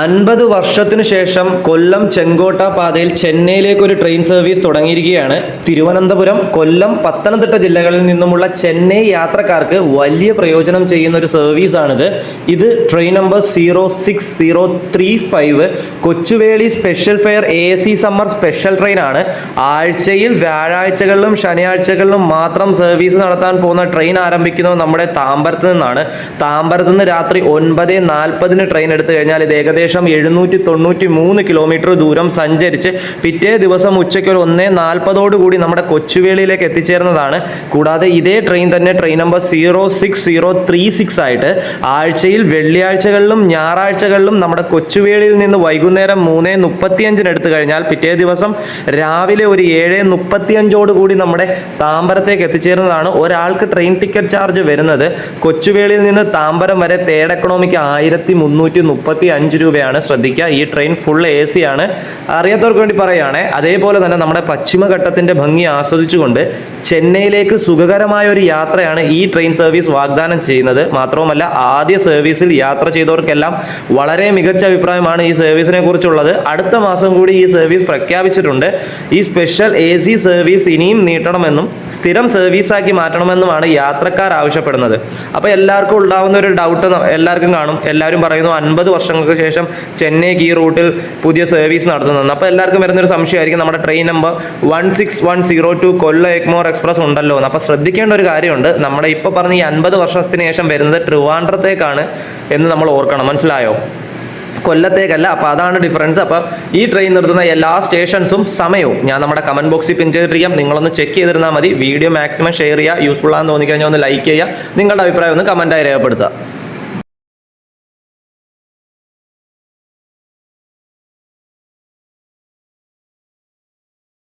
അൻപത് വർഷത്തിനു ശേഷം കൊല്ലം ചെങ്കോട്ട പാതയിൽ ചെന്നൈയിലേക്ക് ഒരു ട്രെയിൻ സർവീസ് തുടങ്ങിയിരിക്കുകയാണ്. തിരുവനന്തപുരം കൊല്ലം പത്തനംതിട്ട ജില്ലകളിൽ നിന്നുമുള്ള ചെന്നൈ യാത്രക്കാർക്ക് വലിയ പ്രയോജനം ചെയ്യുന്ന ഒരു സർവീസാണിത് ഇത് train number zero six zero three five Kochuveli special fare A C summer special train ആണ്. ആഴ്ചയിൽ വ്യാഴാഴ്ചകളിലും ശനിയാഴ്ചകളിലും മാത്രം സർവീസ് നടത്താൻ പോകുന്ന ട്രെയിൻ ആരംഭിക്കുന്നത് നമ്മുടെ താമ്പരത്ത് നിന്നാണ്. താമ്പരത്ത് നിന്ന് രാത്രി ഒൻപത് നാൽപ്പതിന് ട്രെയിൻ എടുത്തു കഴിഞ്ഞാൽ ഇത് ഏകദേശം എഴുന്നൂറ്റി തൊണ്ണൂറ്റി മൂന്ന് കിലോമീറ്റർ ദൂരം സഞ്ചരിച്ച് പിറ്റേ ദിവസം ഉച്ചയ്ക്ക് ഒരു ഒന്നേ നാൽപ്പതോടുകൂടി നമ്മുടെ കൊച്ചുവേളിയിലേക്ക് എത്തിച്ചേർന്നതാണ്. കൂടാതെ ഇതേ ട്രെയിൻ തന്നെ train number zero six zero three six ആയിട്ട് ആഴ്ചയിൽ വെള്ളിയാഴ്ചകളിലും ഞായറാഴ്ചകളിലും നമ്മുടെ കൊച്ചുവേളിയിൽ നിന്ന് വൈകുന്നേരം മൂന്നേ മുപ്പത്തിയഞ്ചിന് എടുത്തു കഴിഞ്ഞാൽ പിറ്റേ ദിവസം രാവിലെ ഒരു ഏഴ് മുപ്പത്തിയഞ്ചോട് കൂടി നമ്മുടെ താമ്പരത്തേക്ക് എത്തിച്ചേരുന്നതാണ് ഒരാൾക്ക് ട്രെയിൻ ടിക്കറ്റ് ചാർജ് വരുന്നത് കൊച്ചുവേളിയിൽ നിന്ന് താമ്പരം വരെ തേർഡ് എക്കണോമിക്ക് ആയിരത്തി മുന്നൂറ്റി മുപ്പത്തി അഞ്ച് രൂപയാണ് ശ്രദ്ധിക്കുക. ഈ ട്രെയിൻ ഫുൾ എ സി ആണ്. അറിയാത്തവർക്ക് വേണ്ടി പറയുകയാണെ അതേപോലെ തന്നെ നമ്മുടെ പശ്ചിമഘട്ടത്തിന്റെ ഭംഗി ആസ്വദിച്ചുകൊണ്ട് ചെന്നൈയിലേക്ക് സുഖകരമായ ഒരു യാത്രയാണ് ഈ ട്രെയിൻ സർവീസ് വാഗ്ദാനം ചെയ്യുന്നത്. മാത്രവുമല്ല ആദ്യ സർവീസിൽ യാത്ര ചെയ്തവർക്കെല്ലാം വളരെ മികച്ച അഭിപ്രായമാണ് ഈ സർവീസിനെ കുറിച്ചുള്ളത്. അടുത്ത മാസം കൂടി ഈ സർവീസ് പ്രഖ്യാപിച്ചിട്ടുണ്ട്. ഈ സ്പെഷ്യൽ എ സി സർവീസ് ഇനിയും നീട്ടണമെന്നും സ്ഥിരം സർവീസാക്കി മാറ്റണമെന്നുമാണ് യാത്രക്കാർ ആവശ്യപ്പെടുന്നത്. അപ്പോൾ എല്ലാവർക്കും ഉണ്ടാവുന്ന ഒരു ഡൗട്ട് എല്ലാവർക്കും കാണും. എല്ലാവരും പറയുന്നു അൻപത് വർഷങ്ങൾക്ക് ശേഷം ചെന്നൈക്ക് ഈ റൂട്ടിൽ പുതിയ സർവീസ് നടത്തുന്നത് അപ്പോൾ എല്ലാവർക്കും വരുന്നൊരു സംശയമായിരിക്കും. നമ്മുടെ train number one six one zero two Kollam Egmore express ഉണ്ടല്ലോ എന്ന്. അപ്പോൾ ശ്രദ്ധിക്കേണ്ട ഒരു കാര്യമുണ്ട്. നമ്മുടെ ഇപ്പോൾ പറഞ്ഞ ഈ അൻപത് വർഷത്തിന് ശേഷം വരുന്നത് ട്രിവാൻഡ്രത്തേക്കാണ് എന്ന് നമ്മൾ ഓർക്കണം. മനസ്സിലായോ? കൊല്ലത്തേക്കല്ല. അപ്പോൾ അതാണ് ഡിഫറൻസ് അപ്പോൾ ഈ ട്രെയിൻ നിർത്തുന്ന എല്ലാ സ്റ്റേഷൻസും സമയവും ഞാൻ നമ്മുടെ കമന്റ് ബോക്സിൽ പിൻ ചെയ്തിട്ടിരിക്കാം. നിങ്ങളൊന്ന് ചെക്ക് ചെയ്തിരുന്നാൽ മതി. വീഡിയോ മാക്സിമം ഷെയർ ചെയ്യുക. യൂസ്ഫുൾ ആണെന്ന് തോന്നിക്കഴിഞ്ഞാൽ ഒന്ന് ലൈക്ക് ചെയ്യുക. നിങ്ങളുടെ അഭിപ്രായം ഒന്ന് കമന്റായി രേഖപ്പെടുത്തുക.